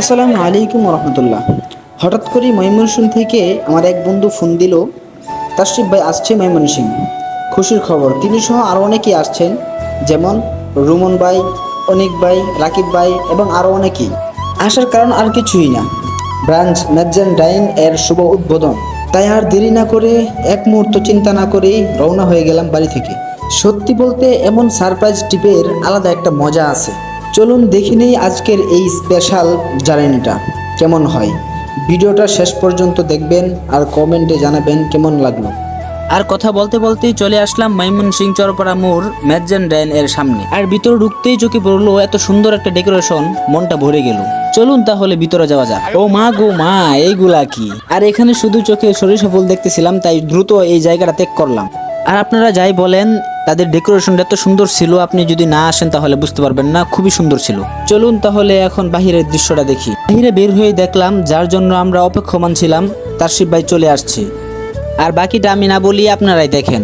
আসসালামু আলাইকুম রহমতুল্লাহ হঠাৎ করে ময়মনসিং থেকে আমার এক বন্ধু ফোন দিল তাশরিফ ভাই আসছে ময়মনসিং খুশির খবর। তিনি সহ আরও অনেকেই আসছেন, যেমন রুমন ভাই, অনিক ভাই, রাকিব ভাই এবং আরও অনেকেই। আসার কারণ আর কিছুই না। ব্রাঞ্চ ম্যাকজেন ডাইন এর শুভ উদ্বোধন। তাই আর দেরি না করে এক মুহূর্ত চিন্তা না করেই রওনা হয়ে গেলাম বাড়ি থেকে। সত্যি বলতে এমন সারপ্রাইজ টিপের আলাদা একটা মজা আছে। চলুন দেখে নেই আজকের এই স্পেশাল জার্নিটা কেমন হয়? ভিডিওটা শেষ পর্যন্ত দেখবেন আর কমেন্টে জানাবেন কেমন লাগল। আর কথা বলতে বলতেই চলে আসলাম মাইমন সিং চরপাড়া মোড় ম্যাকজেন ডাইন এর সামনে। আর ভিতরে ঢুকতেই চোখে পড়ল এত সুন্দর একটা ডেকোরেশন মনটা ভরে গেল। চলুন তাহলে ভিতরে যাওয়া যাক। ও মা গো মা, এইগুলা কি? আর এখানে শুধু চোখে সরিষা ফুল দেখতেছিলাম, তাই দ্রুত এই জায়গাটা ত্যাগ করলাম। আর আপনারা যাই বলেন তাদের ডেকোরেশনটা এত সুন্দর ছিল, আপনি যদি না আসেন তাহলে বুঝতে পারবেন না, খুবই সুন্দর ছিল। চলুন তাহলে এখন বাহিরের দৃশ্যটা দেখি। বাহিরে বের হয়ে দেখলাম, যার জন্য আমরা অপেক্ষমান ছিলাম, তার ভাই চলে আসছে। আর বাকিটা আমি না বলি আপনারাই দেখেন।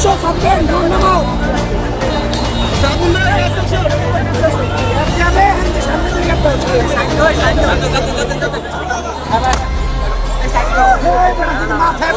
আসো সাবধান দূর নামাও মাথায়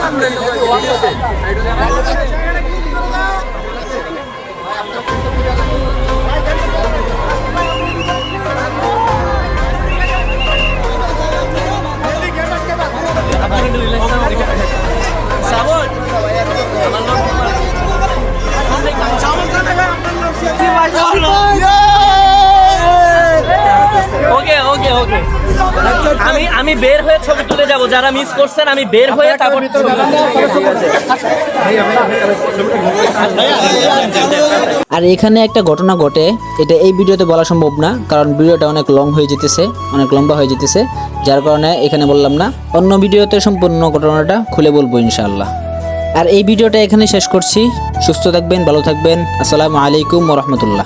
আমি বের হয়ে ছবি তুলে যাব। যারা মিস করছেন আমি বের হয়ে তারপর আর এখানে একটা ঘটনা ঘটে। এটা এই ভিডিওতে বলা সম্ভব না কারণ ভিডিওটা অনেক লং হয়ে যেতেছে অনেক লম্বা হয়ে যেতেছে। যার কারণে এখানে বললাম না। অন্য ভিডিওতে সম্পূর্ণ ঘটনাটা খুলে বলব ইনশাআল্লাহ। আর এই ভিডিওটা এখানে শেষ করছি। সুস্থ থাকবেন ভালো থাকবেন। আসসালামু আলাইকুম রহমতুল্লাহ।